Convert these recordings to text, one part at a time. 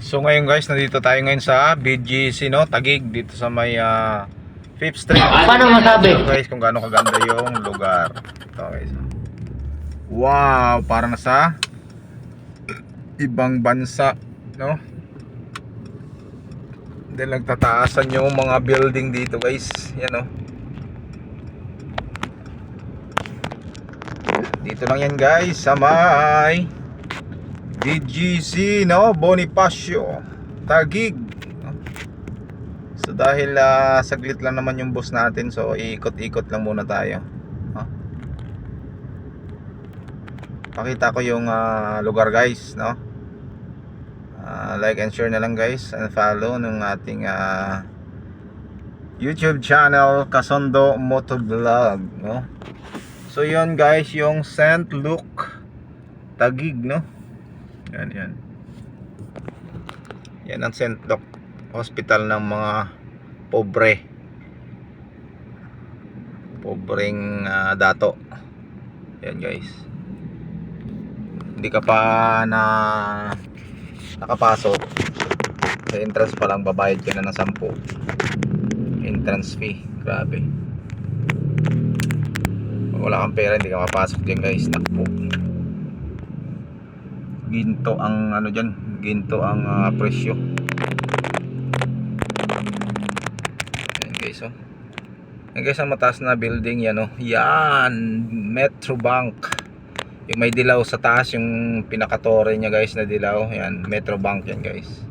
So ngayon guys, nandito tayo ngayon sa BGC no, Tagig dito sa may ah, 5th Street. Paano masabi? So guys, kung gaano kaganda yung lugar. Ito guys. Wow, para na sa ibang bansa, no? Dahil nagtataasan yung mga building dito guys. Yan no. Dito lang yan guys sa may DGC no Bonifacio Tagig no? So dahil ah, saglit lang naman yung bus natin so iikot-ikot lang muna tayo no? Pakita ko yung ah, lugar guys no Ah, Like and share na lang guys and follow ng ating ah, YouTube channel Kasondo Motovlog no So yun guys yung St. Luke Tagig no yan, yan. Yan ang St. Luke Hospital ng mga pobre. Pobreng ah, dato. Yan guys. Hindi ka pa na nakapasok. Sa entrance pa lang babayad ka na ng 10. Entrance fee. Grabe. Wala kang pera, hindi ka mapasok dyan guys. Nakpo ginto ang ano diyan, ginto ang ah, presyo. Ayan guys oh. Ayan guys ang mataas na building yan oh. Yan, Metro Bank. Yung may dilaw sa taas yung pinakatore niya guys na dilaw. Yan, Metro Bank yan guys.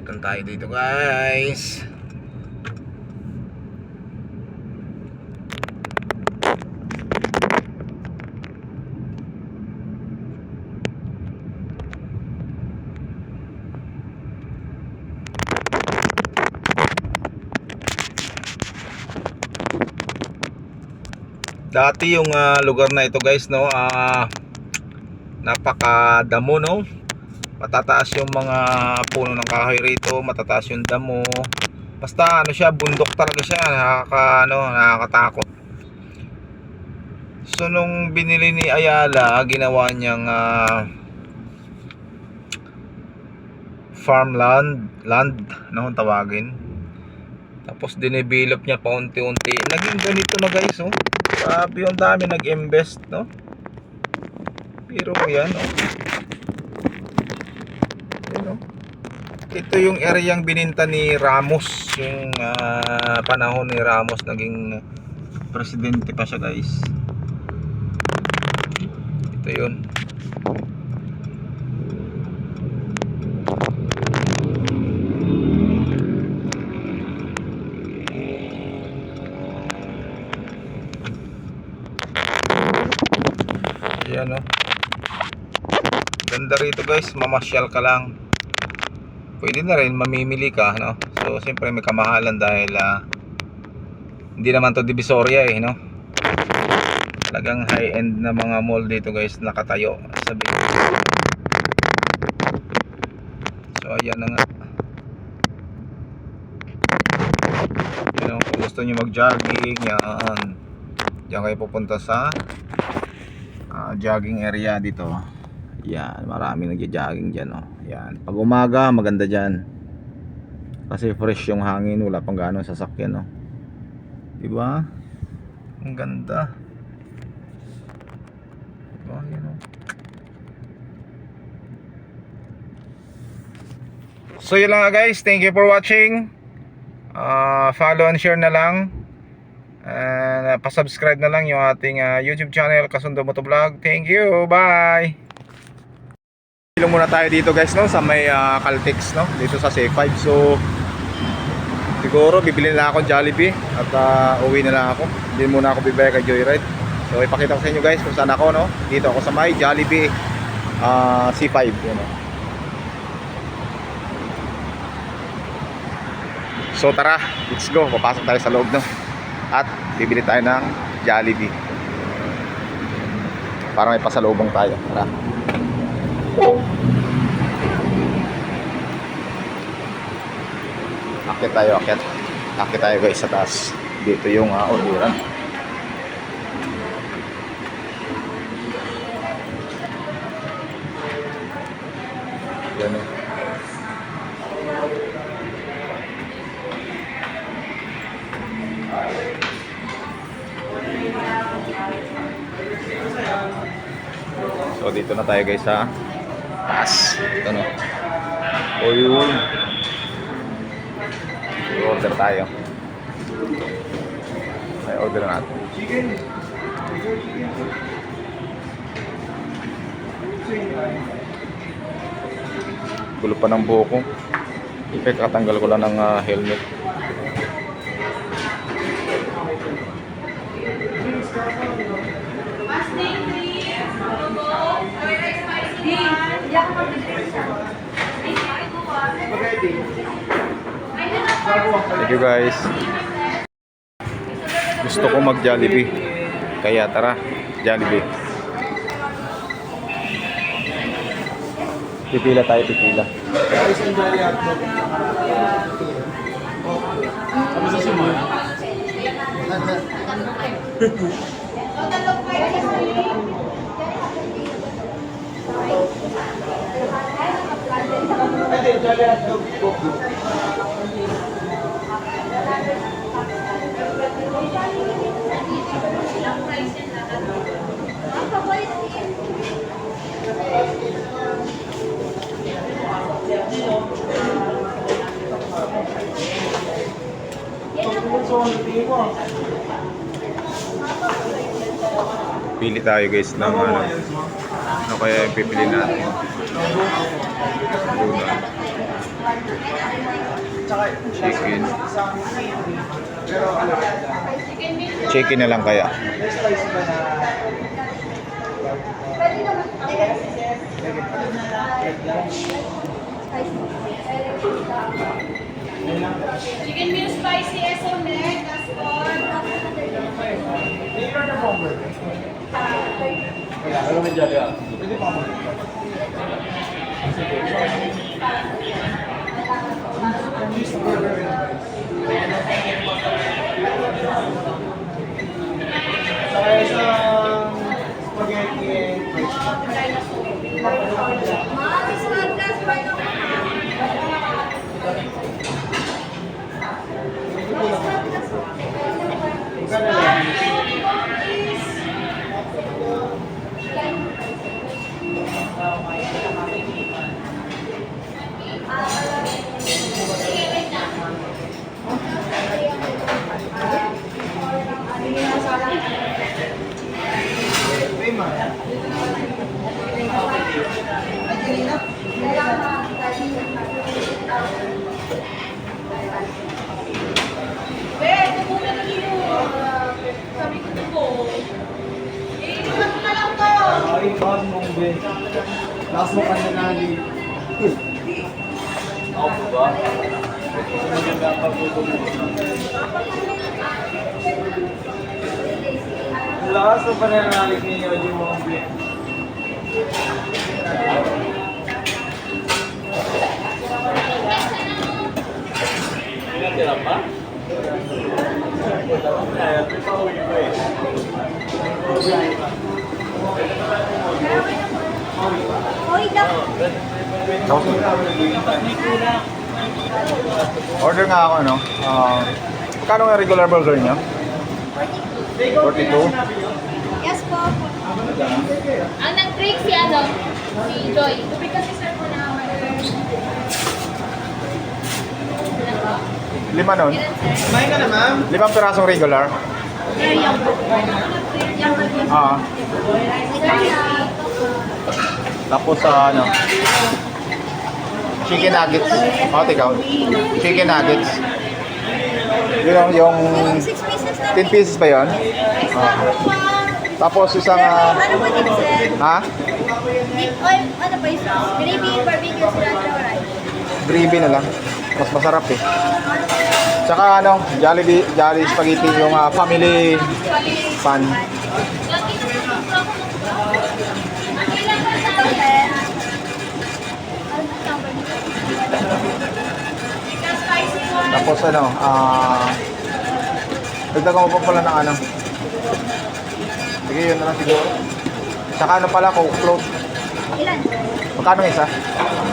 Lang tayo dito guys. Dati yung ah, lugar na ito guys no, ah napakadamo no matataas yung mga puno ng kahoy rito, matataas yung damo. Basta ano siya, bundok talaga siya, nakaka ano, nakakatakot. So nung binili ni Ayala, ginawa niyang ah, farmland, land, no, tawagin. Tapos dinevelop niya paunti-unti. Naging ganito na guys, oh. Grabe yung dami nag-invest, no? Pero yan, oh. Ito yung areang bininta ni Ramos yung ah, panahon ni Ramos naging presidente pa siya guys ito yun Ayan oh. Ganda rito guys, mamasyal ka lang. Pwede na rin mamimili ka, no? So, siyempre may kamahalan dahil ah, hindi naman to Divisoria eh, no? Talagang high-end na mga mall dito guys nakatayo sa. So, ayan na nga. Yan, oh, kung gusto nyo mag-jogging, yan. Diyan kayo pupunta sa ah, jogging area dito. Yan, maraming nagja-jogging diyan oh. Yan. Pag umaga, maganda diyan. Kasi fresh yung hangin, wala pang gaano sasakyan oh. 'Di ba? Ang ganda. Diba? Yan oh. So yun lang guys, thank you for watching. Ah, follow and share na lang. And uh, pa-subscribe na lang yung ating ah, YouTube channel Kasundo Motovlog. Thank you. Bye. Ilong muna tayo dito guys no sa may ah, Caltex no dito sa C5. So siguro bibili na ako ng Jollibee at ah, uwi na lang ako. Hindi muna ako bibaya kay Joyride. So ipakita ko sa inyo guys kung saan ako no. Dito ako sa may Jollibee ah, C5 yun no. So tara, let's go. Papasok tayo sa loob no. At bibili tayo ng Jollibee. Para may pasalubong tayo. Tara. Akit tayo, akit. Akit tayo guys sa taas. Dito yung uh, orderan. Yan eh. So dito na tayo guys sa taas. Ito no. O yun. I-order tayo. Ay, order natin. Gulo pa ng buhok ko. Ikakatanggal ko lang ng ah, helmet. Thank you guys. Gusto ko mag Jollibee. Kaya tara, Jollibee. Pipila tayo, pipila. Pili tayo guys ng ano. Ano kaya yung pipili natin? Chicken. Chicken na lang kaya. Chicken meal spicy SMR, Gaspar. Eh, tumunan na niyo. Sabi ko po. Eh, iwan mo na lang to. Ay, bakit mo kung Ben? Last mo kanya nali. Ako po ba? Maganda pa po ito mo. Last mo pa na nalik ni Yoji mo kung Ben. Tira pa? Kaya, ito ko eh. Order nga ako ano. Uh, magkano nga regular burger niyo? 42. Yes po. Ang nag-break si ano? Si Joy. Tubig kasi sir po na Lima nun. Kumain ka na, ma'am? Limang pirasong regular. Sir, yung yung Ah. Tapos sa ano. Chicken nuggets. Oh, tikaw. Chicken nuggets. Yun ang yung 6 pieces na 10 pieces ba yun? Ah. Tapos isang ah, Ano po sir? ha? Deep oil, ano pa yung sauce? Gravy, barbecue, cilantro, rice. Gravy na lang. Mas masarap eh. Tsaka ano, Jollibee, Jolly Spaghetti yung ah, family pan. Tapos ano, ah... dagdagan mo pa pala ng ano. Sige, yun na lang siguro. Saka ano pala, coke float. Ilan? Magkano isa?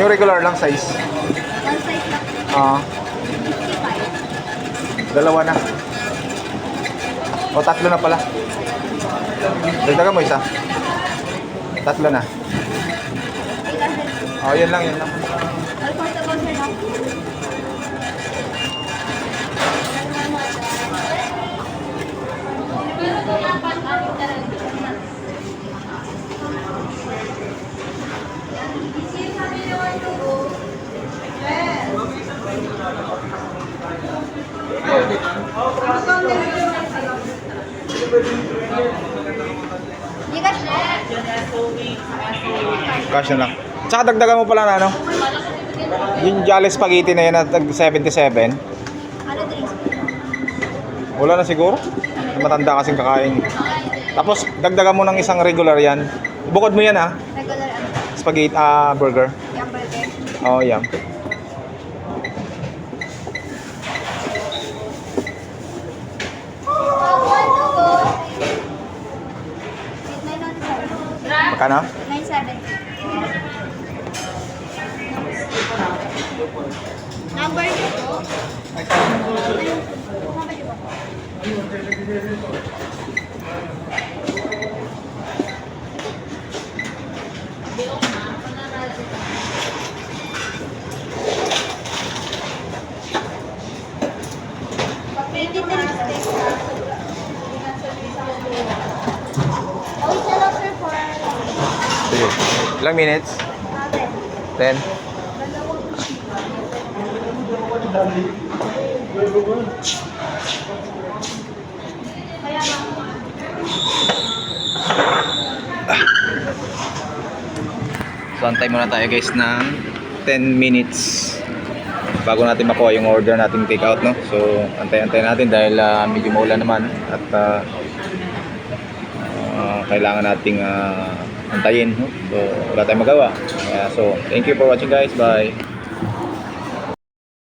Yung regular lang size. One size lang. Ah, 55. dalawa na. O tatlo na pala. Dagdagan mo isa. Tatlo na. 800. Oh, yun lang, yun lang. Na lang. Tsaka dagdagan mo pala na ano. Yung Jolly Spaghetti na yun na tag 77. Ano? Wala na siguro. Matanda kasing kakain. Tapos dagdagan mo ng isang regular yan. Bukod mo yan ah. Regular ano? Spaghetti, ah, burger. Yung burger. Oh, yan. Magkano? Number niyo po? Pwede na Sige. Ilang minutes? natin. 10? Kaya nga. So, antay muna tayo guys ng 10 minutes bago natin makuha yung order nating take out no. So, antay-antay natin dahil ah, medyo maulan naman at ah, ah, kailangan nating ah, antayin no. So, wala tayong magawa. Kaya, so, thank you for watching guys. Bye.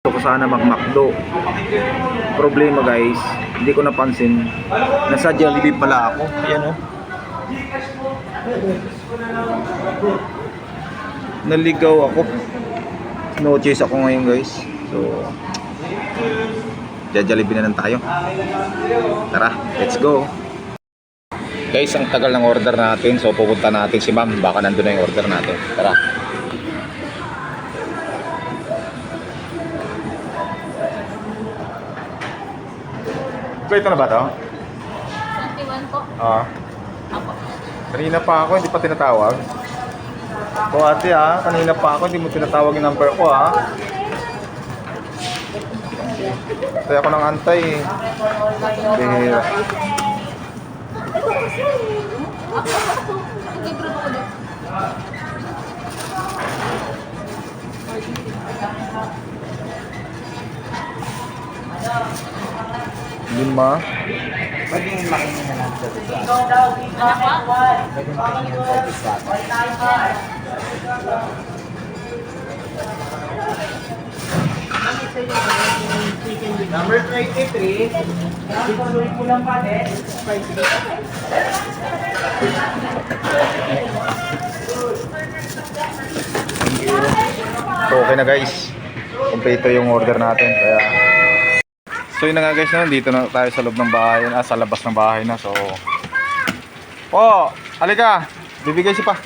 Gusto ko sana mag-McDo. Problema guys, hindi ko napansin. Nasa Jollibee pala ako. Ayan oh. naligaw ako. No choice ako ngayon guys. So, Jollibee na lang tayo. Tara, let's go. Guys, ang tagal ng order natin. So, pupunta natin si ma'am. Baka nandun na yung order natin. Tara. Ito na ba to? 21 po. Ah. Kanina pa ako, hindi pa tinatawag. O ate ah, kanina pa ako, hindi mo tinatawag yung number ko ah. Kaya ako nang antay eh. Bihira. Lima. Pwede yung makinig na lang sa diswap. Pwede makinig sa diswap. Number 23. Ipasuloy ko lang pa. So okay na guys. Kompleto yung order natin. Kaya So yun na nga guys, no? dito na tayo sa loob ng bahay, ah, sa labas ng bahay na. So Oh, halika. Bibigay si pa.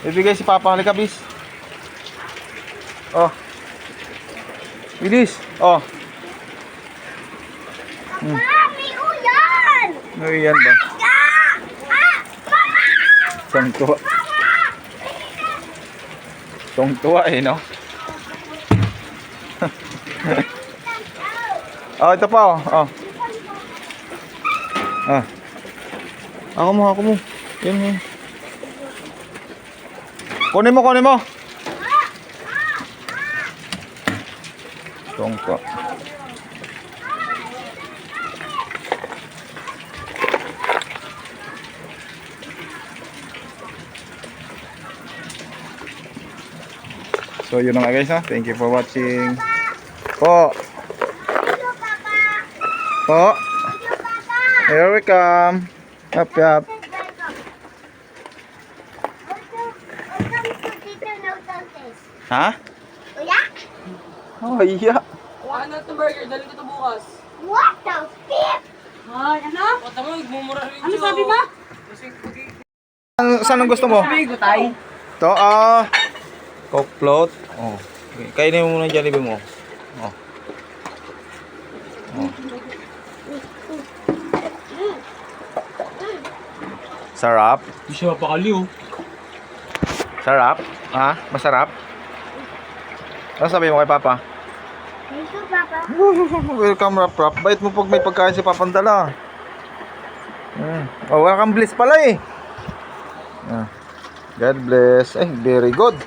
Bibigay si Papa, halika bis. Oh. Bilis. Oh. Hmm. Mami, uyan! Ano yan ba? Siyang tuwa. Siyang tuwa eh, no? oh, ito pa oh. oh. Ah. Ako mo, ako mo. Yan yan. Kunin mo, kunin mo. Tuwa. So yun na nga guys ha. Thank you for watching. Po. Po. Here we come. Yap, yap. Ha? Kuya? Oh, iya. Ano ito burger? Dali ko ito bukas. What the flip? Ay, ano? O, tama, mumura rin Ano sabi mo? Saan, ang gusto mo? Gutay. To, ah. Coke float. Oh. Kainin mo muna yung Jollibee mo. Oh. Oh. Sarap. Hindi siya mapakaliw. Sarap. Ha? Masarap? Ano sabi mo kay Papa? Thank you, Papa. Welcome, Rap Rap. Bait mo pag may pagkain si Papandala. Mm. Oh, wala kang bliss pala eh. Ah. God bless. Eh, very good.